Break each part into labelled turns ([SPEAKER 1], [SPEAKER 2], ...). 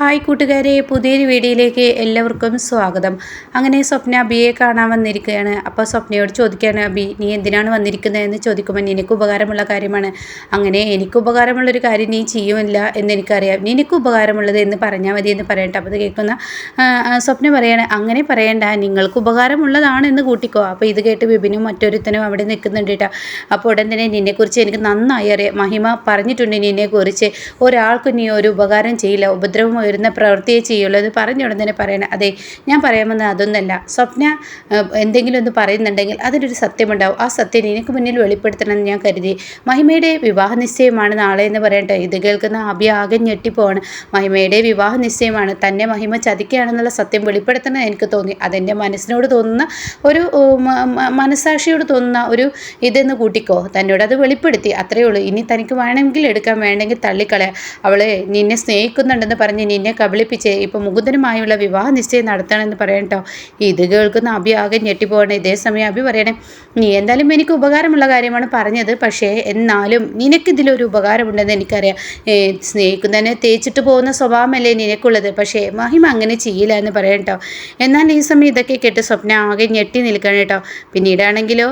[SPEAKER 1] Hi കൂട്ടുകാരെ പുതിയൊരു വീഡിയോയിലേക്ക് എല്ലാവർക്കും സ്വാഗതം. അങ്ങനെ സ്വപ്ന അബിയെ കാണാൻ വന്നിരിക്കുകയാണ്. അപ്പോൾ സ്വപ്നയോട് ചോദിക്കുകയാണ് അബി നീ എന്തിനാണ് വന്നിരിക്കുന്നതെന്ന് ചോദിക്കുമ്പോൾ നിനക്ക് ഉപകാരമുള്ള കാര്യമാണ്. അങ്ങനെ എനിക്ക് ഉപകാരമുള്ളൊരു കാര്യം നീ ചെയ്യുമില്ല എന്നെനിക്കറിയാം നിനക്ക് ഉപകാരമുള്ളത് എന്ന് പറഞ്ഞാൽ മതി എന്ന് പറയട്ടെ. അപ്പോൾ ഇത് കേൾക്കുന്ന സ്വപ്ന പറയാണ് അങ്ങനെ പറയണ്ട. നിങ്ങൾക്ക് ഉപകാരമുള്ളതാണ് എന്ന് കൂട്ടിക്കോ. അപ്പോൾ ഇത് കേട്ട് വിപിനും മറ്റൊരുത്തനും അവിടെ നിൽക്കുന്നുണ്ട് കേട്ടോ. അപ്പോൾ ഉടൻ തന്നെ നിന്നെക്കുറിച്ച് എനിക്ക് നന്നായി അറിയാം. മഹിമ പറഞ്ഞിട്ടുണ്ട് നിന്നെക്കുറിച്ച്. ഒരാൾക്കും നീ ഒരു ഉപകാരം ചെയ്യില്ല. ഉപദ്രവം വരുന്ന പ്രവൃത്തിയെ ചെയ്യുള്ളൂ പറഞ്ഞ ഉടൻ തന്നെ പറയണം അതെ ഞാൻ പറയാമെന്ന് അതൊന്നല്ല. സ്വപ്ന എന്തെങ്കിലും ഒന്ന് പറയുന്നുണ്ടെങ്കിൽ അതിനൊരു സത്യമുണ്ടാവും. ആ സത്യം എനിക്ക് മുന്നിൽ വെളിപ്പെടുത്തണമെന്ന് ഞാൻ കരുതി. മഹിമയുടെ വിവാഹ നിശ്ചയമാണ് നാളെ എന്ന് പറയട്ടെ. ഇത് കേൾക്കുന്ന അഭി ആകെ ഞെട്ടിപ്പോവാണ്. മഹിമയുടെ വിവാഹ നിശ്ചയമാണ് തന്നെ മഹിമ ചതിക്കുകയാണെന്നുള്ള സത്യം വെളിപ്പെടുത്തണം എനിക്ക് തോന്നി. അതെന്റെ മനസ്സിനോട് തോന്നുന്ന ഒരു ഉം, മ- മ- മനസ്സാക്ഷിയോട് തോന്നുന്ന ഒരു ഇതെന്ന് കൂട്ടിക്കോ. തന്നോട് അത് വെളിപ്പെടുത്തി. അത്രയേ ഉള്ളൂ. ഇനി തനിക്ക് വേണമെങ്കിൽ എടുക്കാൻ വേണമെങ്കിൽ തള്ളിക്കളയാം. അവളെ നിന്നെ സ്നേഹിക്കുന്നുണ്ടെന്ന് പറഞ്ഞ് നിന്നെ കബളിപ്പിച്ച് ഇപ്പോൾ മുകുന്ദനുമായുള്ള വിവാഹ നിശ്ചയം നടത്തണമെന്ന് പറയണ്ടോ കേട്ടോ ഇത് കേൾക്കുന്ന അഭി ആകെ ഞെട്ടിപ്പോകണേ ഇതേ സമയം അഭി പറയണേ നീ എന്തായാലും എനിക്ക് ഉപകാരമുള്ള കാര്യമാണ് പറഞ്ഞത്. പക്ഷേ എന്നാലും നിനക്കിതിലൊരു ഉപകാരമുണ്ടെന്ന് എനിക്കറിയാം. സ്നേഹിക്കുന്നതിനെ തേച്ചിട്ട് പോകുന്ന സ്വഭാവമല്ലേ നിനക്കുള്ളത്. പക്ഷേ മഹിമ അങ്ങനെ ചെയ്യില്ല എന്ന് പറയണ്ടോ എന്നാൽ ഈ സമയം ഇതൊക്കെ കേട്ട് സ്വപ്ന ആകെ ഞെട്ടി നിൽക്കണം കേട്ടോ പിന്നീടാണെങ്കിലോ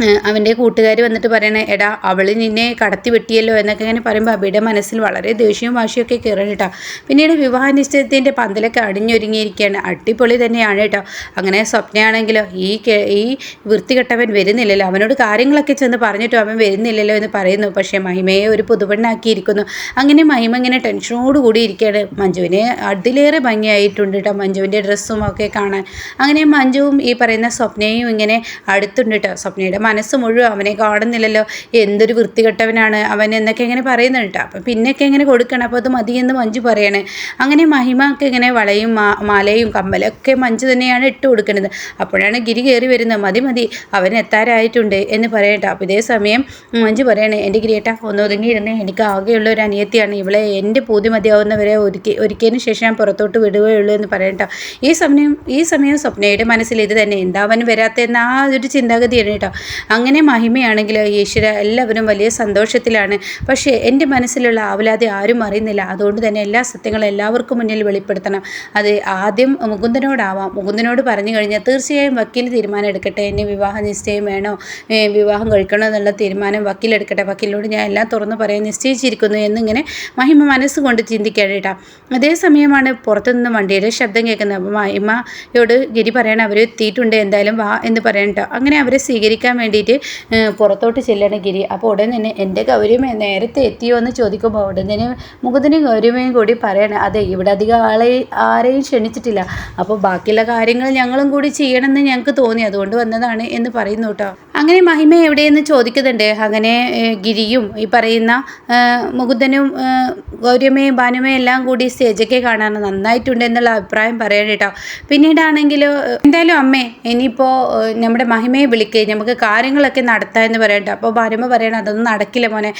[SPEAKER 1] അവന്റെ കൂട്ടുകാർ വന്നിട്ട് പറയണേ എടാ അവൾ നിന്നെ കടത്തി വെട്ടിയല്ലോ എന്നൊക്കെ ഇങ്ങനെ പറയുമ്പോൾ അബിയുടെ മനസ്സിൽ വളരെ ദേഷ്യവും വാശിയൊക്കെ കയറണം കേട്ടോ. പിന്നീട് വിവാഹ നിശ്ചയത്തിന്റെ പന്തലൊക്കെ അടിഞ്ഞൊരുങ്ങിയിരിക്കുകയാണ്. അടിപൊളി തന്നെയാണ് കേട്ടോ. അങ്ങനെ സ്വപ്നയാണെങ്കിലോ ഈ ഈ വൃത്തികെട്ടവൻ വരുന്നില്ലല്ലോ. അവനോട് കാര്യങ്ങളൊക്കെ ചെന്ന് പറഞ്ഞിട്ടോ അവൻ വരുന്നില്ലല്ലോ എന്ന് പറയുന്നു. പക്ഷേ മഹിമയെ ഒരു പുതുപെണ്ണാക്കിയിരിക്കുന്നു അങ്ങനെ മഹിമ ഇങ്ങനെ ടെൻഷനോട് കൂടി ഇരിക്കുകയാണ്. മഞ്ജുവിനെ അതിലേറെ ഭംഗിയായിട്ടുണ്ട് കേട്ടോ മഞ്ജുവിന്റെ ഡ്രസ്സും ഒക്കെ കാണാൻ. അങ്ങനെ മഞ്ജുവും ഈ പറയുന്ന സ്വപ്നയും ഇങ്ങനെ അടുത്തുണ്ട് കേട്ടോ. സ്വപ്നയുടെ മനസ്സ് മുഴുവൻ അവനെ കാണുന്നില്ലല്ലോ എന്തൊരു വൃത്തികെട്ടവനാണ് അവൻ എന്നൊക്കെ ഇങ്ങനെ പറയുന്നുണ്ട് കേട്ടോ. അപ്പം പിന്നൊക്കെ ഇങ്ങനെ കൊടുക്കണം അപ്പോൾ അത് മതിയെന്ന് മഞ്ജു പറയണേ. അങ്ങനെ മഹിമക്ക് ഇങ്ങനെ വളയും മാലയും കമ്മലൊക്കെ മഞ്ജു തന്നെയാണ് ഇട്ട് കൊടുക്കുന്നത്. അപ്പോഴാണ് ഗിരി കയറി വരുന്നത്. മതി മതി അവൻ എത്താറായിട്ടുണ്ട് എന്ന് പറയട്ടെ അപ്പോൾ ഇതേ സമയം മഞ്ജു പറയണേ എന്റെ ഗിരിയേട്ടാ ഒന്ന് എനിക്ക് ആകെയുള്ള ഒരു അനിയത്തിയാണ്. ഇവളെ എന്റെ പൂതി മതിയാവുന്നവരെ ഒരുക്കി ഒരുക്കിയതിന് ശേഷം ഞാൻ പുറത്തോട്ട് വിടുകയുള്ളൂ എന്ന് പറയട്ടോ ഈ സമയം ഈ സമയം സ്വപ്നയുടെ മനസ്സിൽ ഇത് തന്നെ. എന്താ അവൻ വരാത്തതെന്ന ആ ഒരു ചിന്താഗതിയാണ് കേട്ടോ. അങ്ങനെ മഹിമയാണെങ്കിൽ ഈശ്വര എല്ലാവരും വലിയ സന്തോഷത്തിലാണ്. പക്ഷേ എന്റെ മനസ്സിലുള്ള ആവലാതി ആരും അറിയുന്നില്ല. അതുകൊണ്ട് തന്നെ എല്ലാ സത്യങ്ങളും എല്ലാവർക്കും മുന്നിൽ വെളിപ്പെടുത്തണം. അത് ആദ്യം മുകുന്ദനോടാവാം. മുകുന്ദനോട് പറഞ്ഞു കഴിഞ്ഞാൽ തീർച്ചയായും വക്കീൽ തീരുമാനം എടുക്കട്ടെ. എന്നെ വിവാഹ നിശ്ചയം വേണോ? വിവാഹം കഴിക്കണോ എന്നുള്ള തീരുമാനം വക്കീൽ എടുക്കട്ടെ. വക്കീലിനോട് ഞാൻ എല്ലാം തുറന്നു പറയാൻ നിശ്ചയിച്ചിരിക്കുന്നു എന്നിങ്ങനെ മഹിമ മനസ്സുകൊണ്ട് ചിന്തിക്കുകയാണ് കേട്ടോ അതേ സമയമാണ് പുറത്തുനിന്ന് വണ്ടിയുടെ ശബ്ദം കേൾക്കുന്നത്. മഹിമയോട് ഗിരി പറയണം. അവർ എത്തിയിട്ടുണ്ട്. എന്തായാലും വാ എന്ന് പറയണം അങ്ങനെ അവരെ സ്വീകരിക്കാൻ വേണ്ടിയിട്ട് പുറത്തോട്ട് ചെല്ലണം ഗിരി. അപ്പോൾ ഉടൻ തന്നെ എന്റെ ഗൗരിമ നേരത്തെ എത്തിയോ എന്ന് ചോദിക്കുമ്പോൾ ഉടൻ തന്നെ മുഖത്തിന് ഗൗരിമയും കൂടി പറയണം അതെ ഇവിടെ അധികം ആളെ ആരെയും ക്ഷണിച്ചിട്ടില്ല. അപ്പോൾ ബാക്കിയുള്ള കാര്യങ്ങൾ ഞങ്ങളും കൂടി ചെയ്യണമെന്ന് ഞങ്ങൾക്ക് തോന്നി. അതുകൊണ്ട് വന്നതാണ് എന്ന് പറയുന്നു കേട്ടോ. അങ്ങനെ മഹിമ എവിടെയെന്ന് ചോദിക്കുന്നുണ്ട്. അങ്ങനെ ഗിരിയും ഈ പറയുന്ന മുകുന്ദനും ഗൗരിയമ്മയും ഭാനുമയും എല്ലാം കൂടി സ്റ്റേജൊക്കെ കാണാൻ നന്നായിട്ടുണ്ട് എന്നുള്ള അഭിപ്രായം പറയാൻ കേട്ടോ. പിന്നീടാണെങ്കിലോ എന്തായാലും അമ്മേ ഇനിയിപ്പോൾ നമ്മുടെ മഹിമയെ വിളിക്കുക നമുക്ക് കാര്യങ്ങളൊക്കെ നടത്താം എന്ന് പറയട്ടെ അപ്പോൾ ഭാര്യമ്മ പറയണം അതൊന്നും നടക്കില്ല മോനെ.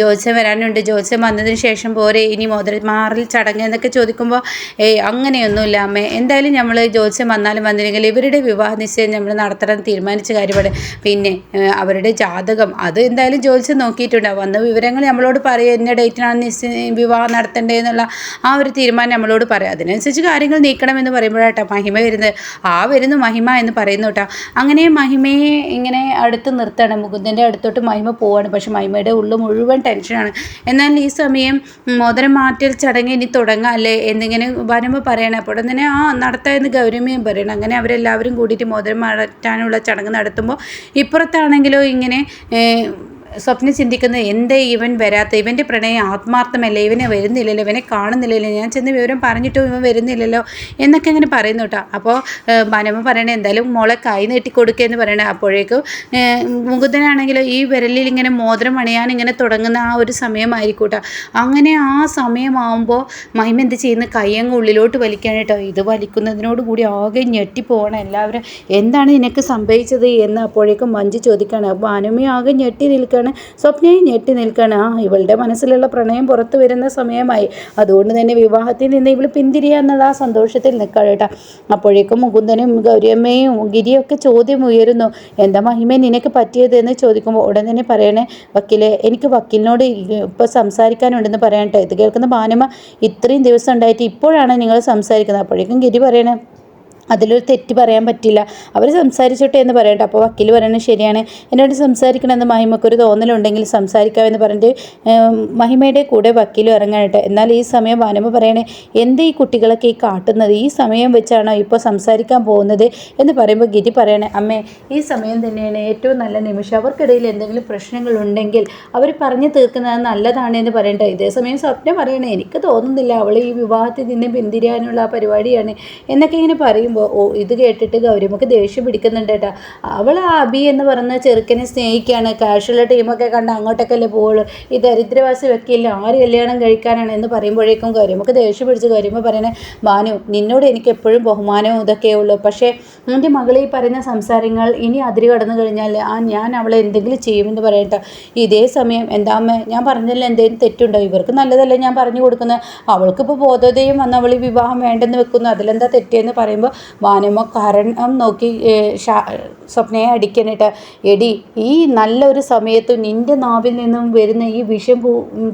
[SPEAKER 1] ജോത്സ്യം വരാനുണ്ട്. ജോത്സ്യം വന്നതിന് ശേഷം പോരെ. ഇനി മുതൽ മാറിൽ ചടങ്ങ് എന്നൊക്കെ ചോദിക്കുമ്പോൾ ഏയ് അങ്ങനെയൊന്നുമില്ല അമ്മേ. എന്തായാലും നമ്മൾ ജോത്സ്യം വന്നാലും വന്നില്ലെങ്കിൽ ഇവരുടെ വിവാഹ നിശ്ചയം നമ്മൾ നടത്തണം തീരുമാനിച്ച കാര്യമാണ്. പിന്നെ അവരുടെ ജാതകം. അത് എന്തായാലും ജോത്സ്യം നോക്കിയിട്ടുണ്ട്. വന്ന വിവരങ്ങൾ നമ്മളോട് പറയും. എന്ന ഡേറ്റിനാണ് നിശ്ചയം വിവാഹം നടത്തേണ്ടതെന്നുള്ള ആ ഒരു തീരുമാനം നമ്മളോട് പറയാം. അതിനനുസരിച്ച് കാര്യങ്ങൾ നീക്കണമെന്ന് പറയുമ്പോഴാട്ടോ മഹിമ വരുന്നത്. ആ വരുന്നു മഹിമ എന്ന് പറയുന്നു കേട്ടോ. അങ്ങനെ മഹിമയെ ഇങ്ങനെ അടുത്ത് നിർത്തണം. മുകുന്ദന്റെ അടുത്തോട്ട് മൈമ പോവാണ്. പക്ഷെ മൈമയുടെ ഉള്ളു മുഴുവൻ ടെൻഷനാണ് എന്നാൽ ഈ സമയം മോതിരം മാറ്റൽ ചടങ്ങ് ഇനി തുടങ്ങാം അല്ലേ? എന്നിങ്ങനെ വരുമ്പോൾ പറയണം. അപ്പോൾ തന്നെ ആ നടത്താം എന്ന് ഗൗരമയും പറയണം. അങ്ങനെ അവരെല്ലാവരും കൂടിയിട്ട് മോതിരം മാറ്റാനുള്ള ചടങ്ങ് നടത്തുമ്പോൾ ഇപ്പുറത്താണെങ്കിലോ ഇങ്ങനെ സ്വപ്നം ചിന്തിക്കുന്നത് എന്തേ ഇവൻ വരാത്ത ഇവന്റെ പ്രണയം ആത്മാർത്ഥമല്ല ഇവനെ വരുന്നില്ലല്ലോ ഇവനെ കാണുന്നില്ലല്ലോ ഞാൻ ചെന്ന് വിവരം പറഞ്ഞിട്ടും ഇവൻ വരുന്നില്ലല്ലോ എന്നൊക്കെ അങ്ങനെ പറയുന്നു കേട്ടോ. അപ്പോൾ മനമ പറയണേ എന്തായാലും മോളെ കൈ നീട്ടി കൊടുക്കുക എന്ന് പറയണേ. അപ്പോഴേക്കും മുകുന്ദനാണെങ്കിൽ ഈ വിരലിൽ ഇങ്ങനെ മോതിരം അണിയാൻ ഇങ്ങനെ തുടങ്ങുന്ന ആ ഒരു സമയമായിരിക്കും കേട്ടോ. അങ്ങനെ ആ സമയമാകുമ്പോൾ മൈമ എന്ത് ചെയ്യുന്ന? കൈ അങ്ങ് ഉള്ളിലോട്ട് വലിക്കാൻ കേട്ടോ. ഇത് വലിക്കുന്നതിനോട് കൂടി ആകെ ഞെട്ടിപ്പോകണം എല്ലാവരും. എന്താണ് നിനക്ക് സംഭവിച്ചത് എന്ന് അപ്പോഴേക്കും മഞ്ജു ചോദിക്കുകയാണ്. അപ്പോൾ അനുമി ആകെ ഞെട്ടി നിൽക്കുകയാണ്. നിൽക്കുകയാണ്. സ്വപ്നയും ഞെട്ടി നിൽക്കുകയാണ്. ആ ഇവളുടെ മനസ്സിലുള്ള പ്രണയം പുറത്തു വരുന്ന സമയമായി. അതുകൊണ്ട് തന്നെ വിവാഹത്തിൽ നിന്ന് ഇവൾ പിന്തിരിയുക എന്നുള്ള ആ സന്തോഷത്തിൽ നിൽക്കുക അപ്പോഴേക്കും മുകുന്ദനും ഗൗരിയമ്മയും ഗിരിയൊക്കെ ചോദ്യം ഉയരുന്നു. എന്താ മഹിമ നിനക്ക് പറ്റിയത്? എന്ന് ചോദിക്കുമ്പോൾ ഉടൻ തന്നെ പറയണേ വക്കീലെ എനിക്ക് വക്കീലിനോട് ഇപ്പോൾ സംസാരിക്കാനുണ്ടെന്ന് പറയട്ടെ ഇത് കേൾക്കുന്ന ഭാനമ്മ ഇത്രയും ദിവസം ഉണ്ടായിട്ട് ഇപ്പോഴാണ് നിങ്ങൾ സംസാരിക്കുന്നത്. അപ്പോഴേക്കും ഗിരി പറയണേ അതിലൊരു തെറ്റ് പറയാൻ പറ്റില്ല അവർ സംസാരിച്ചോട്ടെ എന്ന് പറയട്ടെ. അപ്പോൾ വക്കീൽ പറയണത് ശരിയാണ്. എന്നോട് സംസാരിക്കണമെന്ന് മഹിമക്കൊരു തോന്നലുണ്ടെങ്കിൽ സംസാരിക്കാമെന്ന് പറഞ്ഞിട്ട് മഹിമയുടെ കൂടെ വക്കീലും ഇറങ്ങാനായിട്ട് എന്നാൽ ഈ സമയം വാനമ്മ പറയണേ എന്ത് ഈ കുട്ടികളൊക്കെ ഈ കാട്ടുന്നത്? ഈ സമയം വെച്ചാണോ ഇപ്പോൾ സംസാരിക്കാൻ പോകുന്നത്? എന്ന് പറയുമ്പോൾ ഗിരി പറയണേ അമ്മേ ഈ സമയം തന്നെയാണ് ഏറ്റവും നല്ല നിമിഷം. അവർക്കിടയിൽ എന്തെങ്കിലും പ്രശ്നങ്ങളുണ്ടെങ്കിൽ അവർ പറഞ്ഞു തീർക്കുന്നത് നല്ലതാണ് എന്ന് പറയട്ടെ. ഇതേ സമയം സ്വപ്നം പറയണേ എനിക്ക് തോന്നുന്നില്ല അവൾ ഈ വിവാഹത്തിൽ നിന്ന് പിന്തിരിയാനുള്ള പരിപാടിയാണ് എന്നൊക്കെ ഇങ്ങനെ ഓ ഇത് കേട്ടിട്ട് ഗൗരിമക്ക് ദേഷ്യം പിടിക്കുന്നുണ്ട് കേട്ടോ. അവൾ ആ അബി എന്ന് പറഞ്ഞ ചെറുക്കനെ സ്നേഹിക്കുകയാണ് കാഷുള്ള ടീമൊക്കെ കണ്ട് അങ്ങോട്ടൊക്കെ അല്ലേ ഈ ദരിദ്രവാസി വെക്കില്ല ആര് കല്യാണം കഴിക്കാനാണ് എന്ന് പറയുമ്പോഴേക്കും ഗൗരിമക്ക് ദേഷ്യം പിടിച്ച് ഗൗരിമ പറയണേ ഭാനു നിന്നോട് എനിക്ക് എപ്പോഴും ബഹുമാനവും ഇതൊക്കെ ഉള്ളൂ. പക്ഷേ എന്റെ മകൾ ഈ പറയുന്ന സംസാരങ്ങൾ ഇനി അതിരി കടന്നു കഴിഞ്ഞാൽ ആ ഞാൻ അവളെ എന്തെങ്കിലും ചെയ്യുമെന്ന് പറയട്ടെ. ഇതേ സമയം എന്താ ഞാൻ പറഞ്ഞല്ലോ എന്തെങ്കിലും തെറ്റുണ്ടോ? ഇവർക്ക് നല്ലതല്ല ഞാൻ പറഞ്ഞു കൊടുക്കുന്നത് അവൾക്കിപ്പോൾ ബോധതയും വന്ന് അവൾ വിവാഹം വേണ്ടെന്ന് വെക്കുന്നു. അതിലെന്താ തെറ്റെന്ന് പറയുമ്പോൾ വാനമ്മ കാരണം നോക്കി സ്വപ്നയെ അടിക്കാനിട്ട് എടി ഈ നല്ലൊരു സമയത്ത് നിന്റെ നാവിൽ നിന്നും വരുന്ന ഈ വിഷം പൂ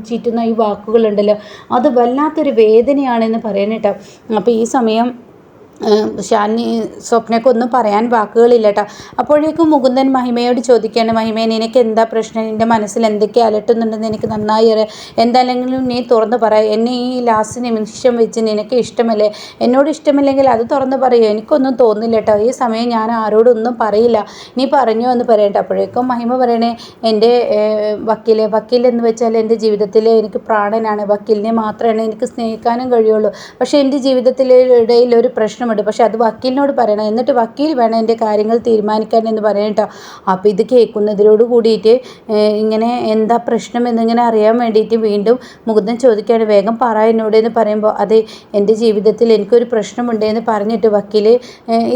[SPEAKER 1] ചീറ്റുന്ന ഈ വാക്കുകളുണ്ടല്ലോ അത് വല്ലാത്തൊരു വേദനയാണെന്ന് പറയാനിട്ട് അപ്പോൾ ഈ സമയം ഷാനി സ്വപ്നയ്ക്ക് ഒന്നും പറയാൻ വാക്കുകളില്ല കേട്ടോ അപ്പോഴേക്കും മുകുന്ദൻ മഹിമയോട് ചോദിക്കുകയാണ് മഹിമ നിനക്ക് എന്താ പ്രശ്നം? നിന്റെ മനസ്സിൽ എന്തൊക്കെ അലട്ടുന്നുണ്ടെന്ന് എനിക്ക് നന്നായി അറിയാം. എന്തല്ലെങ്കിലും നീ തുറന്ന് പറ. എന്നെ ഈ ലാസ്റ്റ് നിമിഷം വെച്ച് നിനക്ക് ഇഷ്ടമല്ലേ? എന്നോട് ഇഷ്ടമില്ലെങ്കിൽ അത് തുറന്ന് പറയൂ? എനിക്കൊന്നും തോന്നില്ല കേട്ടോ ഈ സമയം ഞാൻ ആരോടൊന്നും പറയില്ല. നീ പറഞ്ഞു എന്ന് പറയട്ടെ. അപ്പോഴേക്കും മഹിമ പറയണേ എന്റെ വക്കീലെ വക്കീൽ എന്ന് വെച്ചാൽ എന്റെ ജീവിതത്തിലെ എനിക്ക് പ്രാണനാണ്. വക്കീലിനെ മാത്രമാണ് എനിക്ക് സ്നേഹിക്കാനും കഴിയുള്ളൂ. പക്ഷേ എന്റെ ജീവിതത്തിലെ ഇടയിൽ ഒരു പ്രശ്നം പ്രശ്നമുണ്ട്. പക്ഷേ അത് വക്കീലിനോട് പറയണം. എന്നിട്ട് വക്കീൽ വേണം എന്റെ കാര്യങ്ങൾ തീരുമാനിക്കാൻ എന്ന് പറയട്ടോ അപ്പോൾ ഇത് കേൾക്കുന്നതിനോട് കൂടിയിട്ട് ഇങ്ങനെ എന്താ പ്രശ്നം എന്നിങ്ങനെ അറിയാൻ വേണ്ടിയിട്ട് വീണ്ടും മുകുന്ദൻ ചോദിക്കുകയാണ് വേഗം പറ എന്നോട് എന്ന് പറയുമ്പോൾ അതെ എന്റെ ജീവിതത്തിൽ എനിക്കൊരു പ്രശ്നമുണ്ട് എന്ന് പറഞ്ഞിട്ട് വക്കീൽ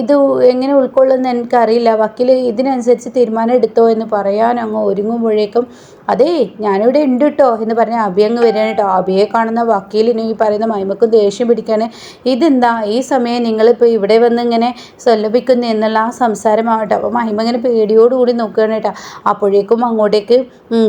[SPEAKER 1] ഇത് എങ്ങനെ ഉൾക്കൊള്ളുമെന്ന് എനിക്കറിയില്ല. വക്കീൽ ഇതിനനുസരിച്ച് തീരുമാനം എടുത്തോ എന്ന് പറയാൻ അങ്ങ് ഒരുങ്ങുമ്പോഴേക്കും അതേ ഞാനിവിടെ ഉണ്ട് കേട്ടോ എന്ന് പറഞ്ഞ അബി അങ്ങ് വരികയാണ് കേട്ടോ. അബിയെ കാണുന്ന വക്കീലിനും ഈ പറയുന്ന മൈമക്കും ദേഷ്യം പിടിക്കാണ്. ഇതെന്താ? ഈ സമയം നിങ്ങളിപ്പോൾ ഇവിടെ വന്ന് ഇങ്ങനെ സ്വല്ലഭിക്കുന്നു എന്നുള്ള ആ സംസാരമാവട്ടെ അപ്പോൾ മഹിമ ഇങ്ങനെ പേടിയോടുകൂടി നോക്കുകയാണ് കേട്ടോ. അപ്പോഴേക്കും അങ്ങോട്ടേക്ക്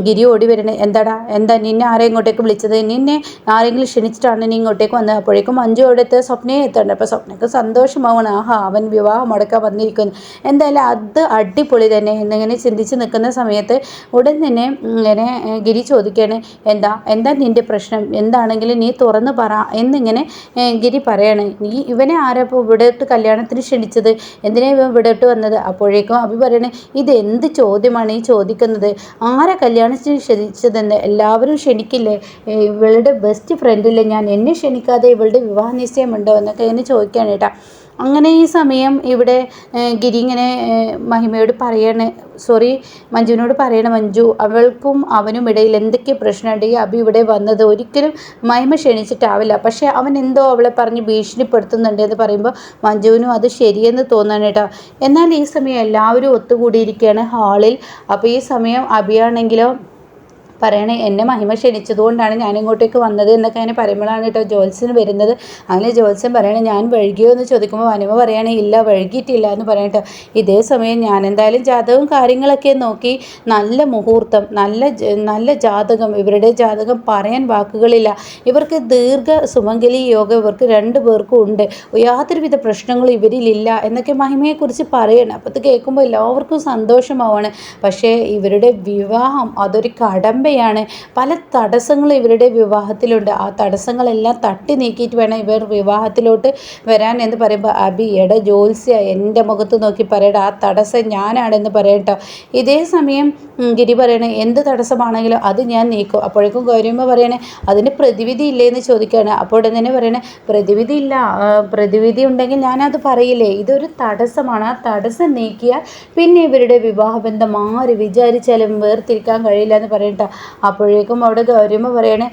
[SPEAKER 1] ഗിരി ഓടി വരണേ. എന്താടാ? എന്താ? നിന്നെ ആരെ ഇങ്ങോട്ടേക്ക് വിളിച്ചത്? നിന്നെ ആരെങ്കിലും ക്ഷണിച്ചിട്ടാണ് നീ ഇങ്ങോട്ടേക്ക് വന്നത്? അപ്പോഴേക്കും മഞ്ജു അവിടുത്തെ സ്വപ്നയെ എത്തണ്ട അപ്പോൾ സ്വപ്നക്ക് സന്തോഷമാവണം. ആഹാ അവൻ വിവാഹം മുടക്കാൻ വന്നിരിക്കുന്നു. എന്തായാലും അത് അടിപൊളി തന്നെ. എന്നിങ്ങനെ ചിന്തിച്ച് നിൽക്കുന്ന സമയത്ത് ഉടൻ തന്നെ ഇങ്ങനെ ഗിരി ചോദിക്കുകയാണ് എന്താ എന്താ നിന്റെ പ്രശ്നം? എന്താണെങ്കിലും നീ തുറന്ന് പറ എന്നിങ്ങനെ ഗിരി പറയാണ് നീ ഇവനെ ആരപ്പോൾ ഇവിടോട്ട് കല്യാണത്തിന് ക്ഷണിച്ചത്? എന്തിനാ ഇവൻ ഇവിടോട്ട് വന്നത്? അപ്പോഴേക്കും അഭി പറയണേ ഇത് എന്ത് ചോദ്യമാണ് ഈ ചോദിക്കുന്നത്? ആരെ കല്യാണത്തിന് ക്ഷണിച്ചതെന്ന്? എല്ലാവരും ക്ഷണിക്കില്ലേ? ഇവളുടെ ബെസ്റ്റ് ഫ്രണ്ടില്ലേ ഞാൻ എന്നെ ക്ഷണിക്കാതെ ഇവളുടെ വിവാഹ നിശ്ചയമുണ്ടോ എന്നൊക്കെ എന്നെ ചോദിക്കുകയാണ് അങ്ങനെ ഈ സമയം ഇവിടെ ഗിരി ഇങ്ങനെ മഹിമയോട് പറയണ സോറി മഞ്ജുവിനോട് പറയണം മഞ്ജു അവൾക്കും അവനും ഇടയിൽ എന്തൊക്കെ പ്രശ്നമുണ്ടെങ്കിൽ അബി ഇവിടെ വന്നത് ഒരിക്കലും മഹിമ ക്ഷണിച്ചിട്ടാവില്ല. പക്ഷേ അവൻ എന്തോ അവളെ പറഞ്ഞ് ഭീഷണിപ്പെടുത്തുന്നുണ്ട് എന്ന് പറയുമ്പോൾ മഞ്ജുവിനും അത് ശരിയെന്ന് തോന്നാണ് കേട്ടോ. എന്നാൽ ഈ സമയം എല്ലാവരും ഒത്തുകൂടിയിരിക്കുകയാണ് ഹാളിൽ. അപ്പോൾ ഈ സമയം അഭിയാണെങ്കിലോ പറയണേ എന്നെ മഹിമ ക്ഷണിച്ചതുകൊണ്ടാണ് ഞാൻ ഇങ്ങോട്ടേക്ക് വന്നത് എന്നൊക്കെ അങ്ങനെ പറയുമ്പോഴാണ് കേട്ടോ ജോത്സ്യൻ വരുന്നത്. അങ്ങനെ ജോത്സ്യൻ പറയണേ ഞാൻ വഴുകിയോ എന്ന് ചോദിക്കുമ്പോൾ മനിമ പറയണേ ഇല്ല വഴുകിയിട്ടില്ല എന്ന് പറയട്ടോ ഇതേ സമയം ഞാൻ എന്തായാലും ജാതകവും കാര്യങ്ങളൊക്കെ നോക്കി നല്ല മുഹൂർത്തം നല്ല നല്ല ജാതകം ഇവരുടെ ജാതകം പറയാൻ വാക്കുകളില്ല. ഇവർക്ക് ദീർഘ സുമംഗലി യോഗ ഇവർക്ക് രണ്ടു പേർക്കും ഉണ്ട്. യാതൊരുവിധ പ്രശ്നങ്ങളും ഇവരിലില്ല എന്നൊക്കെ മഹിമയെക്കുറിച്ച് പറയണം. അപ്പോൾ അത് കേൾക്കുമ്പോൾ എല്ലാവർക്കും സന്തോഷമാവാണ്. പക്ഷേ ഇവരുടെ വിവാഹം അതൊരു കടമ്പ പരമ്പരയാണ് പല തടസ്സങ്ങളും ഇവരുടെ വിവാഹത്തിലുണ്ട്. ആ തടസ്സങ്ങളെല്ലാം തട്ടി നീക്കിയിട്ട് വേണം ഇവർ വിവാഹത്തിലോട്ട് വരാൻ എന്ന് പറയുമ്പോൾ അബി എട ജോത്സ്യ എന്റെ മുഖത്ത് നോക്കി പറയട ആ തടസ്സം ഞാനാണെന്ന് പറയട്ടോ. ഇതേ സമയം ഗിരി പറയണേ എന്ത് തടസ്സമാണെങ്കിലും അത് ഞാൻ നീക്കും. അപ്പോഴേക്കും ഗൗരിയമ്മ പറയണേ അതിന് പ്രതിവിധി ഇല്ലേ? എന്ന് ചോദിക്കുകയാണ് അപ്പോൾ തന്നെ പറയണേ പ്രതിവിധി ഇല്ല. പ്രതിവിധി ഉണ്ടെങ്കിൽ ഞാനത് പറയില്ലേ? ഇതൊരു തടസ്സമാണ്. ആ തടസ്സം നീക്കിയാൽ പിന്നെ ഇവരുടെ വിവാഹബന്ധം ആര് വിചാരിച്ചാലും വേർതിരിക്കാൻ കഴിയില്ല എന്ന് പറയട്ടോ അപ്പോഴേക്കും അവിടെ ഗൗരിയമ്മ പറയണേ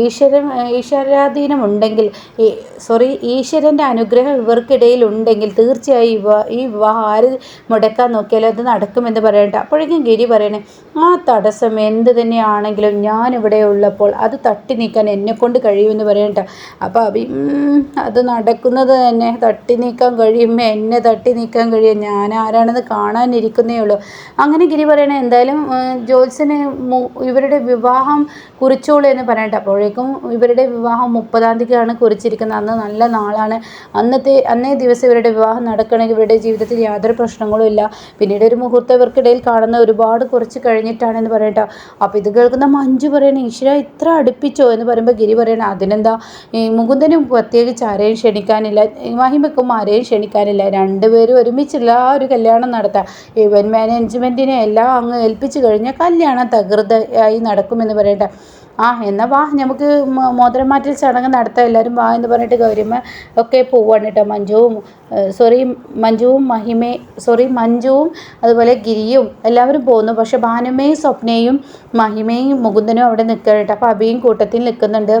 [SPEAKER 1] ഈശ്വരൻ ഈശ്വരാധീനം ഉണ്ടെങ്കിൽ സോറി ഈശ്വരന്റെ അനുഗ്രഹം ഇവർക്കിടയിൽ ഉണ്ടെങ്കിൽ തീർച്ചയായും ഈ വിവാഹം ആര് മുടക്കാൻ നോക്കിയാലും അത് നടക്കുമെന്ന് പറയട്ടെ അപ്പോഴേക്കും ഗിരി പറയണേ ആ തടസ്സം എന്ത് തന്നെയാണെങ്കിലും ഞാനിവിടെ ഉള്ളപ്പോൾ അത് തട്ടി നീക്കാൻ എന്നെക്കൊണ്ട് കഴിയുമെന്ന് പറയണ്ട. അപ്പോൾ അഭി അത് നടക്കുന്നത് തന്നെ. തട്ടി നീക്കാൻ കഴിയും എന്നെ തട്ടി നീക്കാൻ കഴിയും. ഞാൻ ആരാണെന്ന് കാണാനിരിക്കുന്നേ ഉള്ളൂ. അങ്ങനെ ഗിരി പറയണേ എന്തായാലും ജോത്സ്യന് ഇവരുടെ വിവാഹം കുറിച്ചോളൂ എന്ന് പറയട്ടെ അപ്പോഴേക്കും ഇവരുടെ വിവാഹം മുപ്പതാം തീയതിക്കാണ് കുറിച്ചിരിക്കുന്നത്. അന്ന് നല്ല നാളാണ്. അന്നത്തെ അന്നേ ദിവസം ഇവരുടെ വിവാഹം നടക്കണമെങ്കിൽ ഇവരുടെ ജീവിതത്തിൽ യാതൊരു പ്രശ്നങ്ങളും ഇല്ല. പിന്നീട് ഒരു മുഹൂർത്തം ഇവർക്കിടയിൽ കാണുന്ന ഒരുപാട് കുറച്ച് കഴിഞ്ഞിട്ടാണെന്ന് പറയട്ടോ അപ്പോൾ ഇത് കേൾക്കുന്ന മഞ്ജു പറയണേ ഈശ്വര ഇത്ര അടുപ്പിച്ചോ എന്ന് പറയുമ്പോൾ ഗിരി പറയണ അതിനെന്താ? മുകുന്ദനും പ്രത്യേകിച്ച് ആരെയും ക്ഷണിക്കാനില്ല മഹിമക്കും ആരെയും ക്ഷണിക്കാനില്ല. രണ്ടുപേരും ഒരുമിച്ചുള്ള ആ ഒരു കല്യാണം നടത്താം ഇവൻ മാനേജ്മെന്റിനെ എല്ലാം അങ്ങ് ഏൽപ്പിച്ചു കഴിഞ്ഞാൽ കല്യാണം തകൃതയായി നടക്കുമെന്ന് പറയട്ടെ. ആ എന്നാൽ വാ നമുക്ക് മോതിരം മാറ്റൽ ചടങ്ങ് നടത്താം. എല്ലാവരും വാ എന്ന് പറഞ്ഞിട്ട് ഗൗരിയമ്മ ഒക്കെ പോവാണ് കേട്ടോ മഞ്ജുവും സോറി മഞ്ജുവും മഹിമേ സോറി മഞ്ജുവും അതുപോലെ ഗിരിയും എല്ലാവരും പോകുന്നു പക്ഷെ ഭാനുമയും സ്വപ്നയും മഹിമയും മുകുന്ദനും അവിടെ നിൽക്കുകയാണ് കേട്ടോ അപ്പോൾ അഭിയും കൂട്ടത്തിൽ നിൽക്കുന്നുണ്ട്.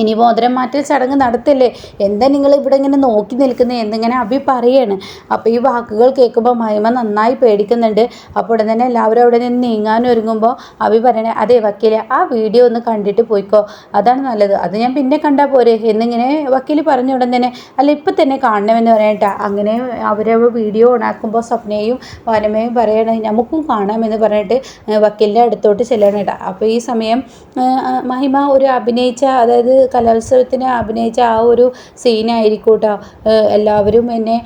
[SPEAKER 1] ഇനി മോതിരം മാറ്റൽ ചടങ്ങ് നടത്തില്ലേ? എന്താ നിങ്ങൾ ഇവിടെ ഇങ്ങനെ നോക്കി നിൽക്കുന്നത് എന്നിങ്ങനെ അഭി പറയാണ്. അപ്പോൾ ഈ വാക്കുകൾ കേൾക്കുമ്പോൾ മഹിമ നന്നായി പേടിക്കുന്നുണ്ട്. അപ്പോൾ ഉടൻ തന്നെ എല്ലാവരും അവിടെ നിന്ന് നീങ്ങാൻ ഒരുങ്ങുമ്പോൾ അഭി പറയണേ അതെ വക്കീലെ ആ വീഡിയോ ഒന്ന് കണ്ടിട്ട് പോയിക്കോ. അതാണ് നല്ലത്. അത് ഞാൻ പിന്നെ കണ്ടാൽ പോരെ? എന്നിങ്ങനെ വക്കീൽ പറഞ്ഞ ഉടൻ തന്നെ അല്ല ഇപ്പം തന്നെ കാണണമെന്ന് പറയട്ടെ. അങ്ങനെ അവരെ വീഡിയോ ഓണാക്കുമ്പോൾ സ്വപ്നയും വനമയും പറയണേ നമുക്കും കാണാമെന്ന് പറഞ്ഞിട്ട് വക്കീലിന്റെ അടുത്തോട്ട് ചെല്ലണം കേട്ടോ അപ്പോൾ ഈ സമയം മഹിമ ഒരു അഭിനയിച്ച അതായത് കലോത്സവത്തിന് അഭിനയിച്ച ആ ഒരു സീനായിരിക്കും കേട്ടോ എല്ലാവരും എന്നെ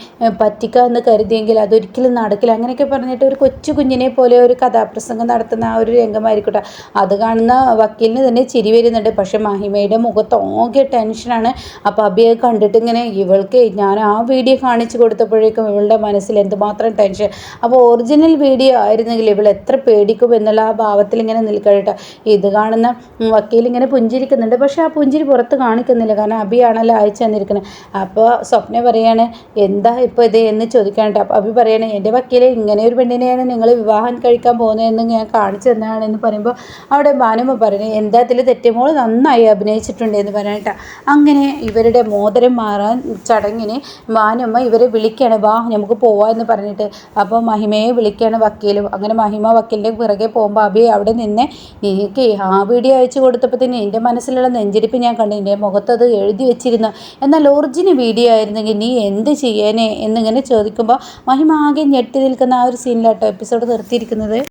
[SPEAKER 1] പറ്റിക്കുക എന്ന് കരുതിയെങ്കിൽ അതൊരിക്കലും നടക്കില്ല. അങ്ങനെയൊക്കെ പറഞ്ഞിട്ട് ഒരു കൊച്ചു കുഞ്ഞിനെ പോലെ ഒരു കഥാപ്രസംഗം നടത്തുന്ന ആ ഒരു രംഗമായിരിക്കട്ടെ. കേട്ടോ അത് കാണുന്ന വക്കീലിന് തന്നെ ചിരി വരുന്നുണ്ട്. പക്ഷെ മഹിമയുടെ മുഖത്ത് ഓകെ ടെൻഷനാണ്. അപ്പോൾ അഭിയെ കണ്ടിട്ട് ഇങ്ങനെ ഇവൾക്ക് ഞാൻ ആ വീഡിയോ കാണിച്ചു കൊടുത്തപ്പോഴേക്കും ഇവളുടെ മനസ്സിൽ എന്തുമാത്രം ടെൻഷൻ. അപ്പോൾ ഒറിജിനൽ വീഡിയോ ആയിരുന്നെങ്കിൽ ഇവൾ എത്ര പേടിക്കും എന്നുള്ള ആ ഭാവത്തിൽ ഇങ്ങനെ നിൽക്കട്ടെ ഇത് കാണുന്ന വക്കീൽ ഇങ്ങനെ പുഞ്ചിരിക്കുന്നുണ്ട്. പക്ഷേ ആ പുഞ്ചിരി പുറത്ത് കാണിക്കുന്നില്ല. കാരണം അബിയാണല്ലോ അയച്ചു തന്നിരിക്കുന്നത് അപ്പോൾ സ്വപ്ന പറയാണ് എന്താ ഇപ്പോൾ ഇത്? എന്ന് ചോദിക്കാനുണ്ട് അപ്പോൾ അഭി പറയാണ് എന്റെ വക്കീലെ ഇങ്ങനെ ഒരു പെണ്ണിനെയാണ് നിങ്ങൾ വിവാഹം കഴിക്കാൻ പോകുന്നതെന്ന് ഞാൻ കാണിച്ചു തന്നതാണ് പറയുമ്പോൾ അവിടെ ഭാനുമ്മ പറഞ്ഞു എന്താ അതിൽ തെറ്റുമ്പോൾ നന്നായി അഭിനയിച്ചിട്ടുണ്ട് എന്ന് പറഞ്ഞിട്ട് അങ്ങനെ ഇവരുടെ മോതിരം മാറാൻ ചടങ്ങിന് ഭാനുമ്മ ഇവരെ വിളിക്കുകയാണ് വാ നമുക്ക് പോവാം എന്ന് പറഞ്ഞിട്ട്. അപ്പോൾ മഹിമയെ വിളിക്കുകയാണ് വക്കീലും. അങ്ങനെ മഹിമ വക്കീലിന്റെ പിറകെ പോകുമ്പോൾ അഭി അവിടെ നിന്ന് എനിക്ക് ആ വീഡിയോ അയച്ചു കൊടുത്തപ്പോൾ തന്നെ എന്റെ മനസ്സിലുള്ള നെഞ്ചിരിപ്പ് ഞാൻ കണ്ടു എന്റെ മുഖത്തത് എഴുതി വെച്ചിരുന്നു. എന്നാൽ ഒറിജിനൽ വീഡിയോ ആയിരുന്നെങ്കിൽ നീ എന്ത് ചെയ്യാനേ എന്നിങ്ങനെ ചോദിക്കുമ്പോൾ മഹിമ ആകെ ഞെട്ടി നിൽക്കുന്ന ആ ഒരു സീനിലാട്ടോ എപ്പിസോഡ് നിർത്തിയിരിക്കുന്നത്.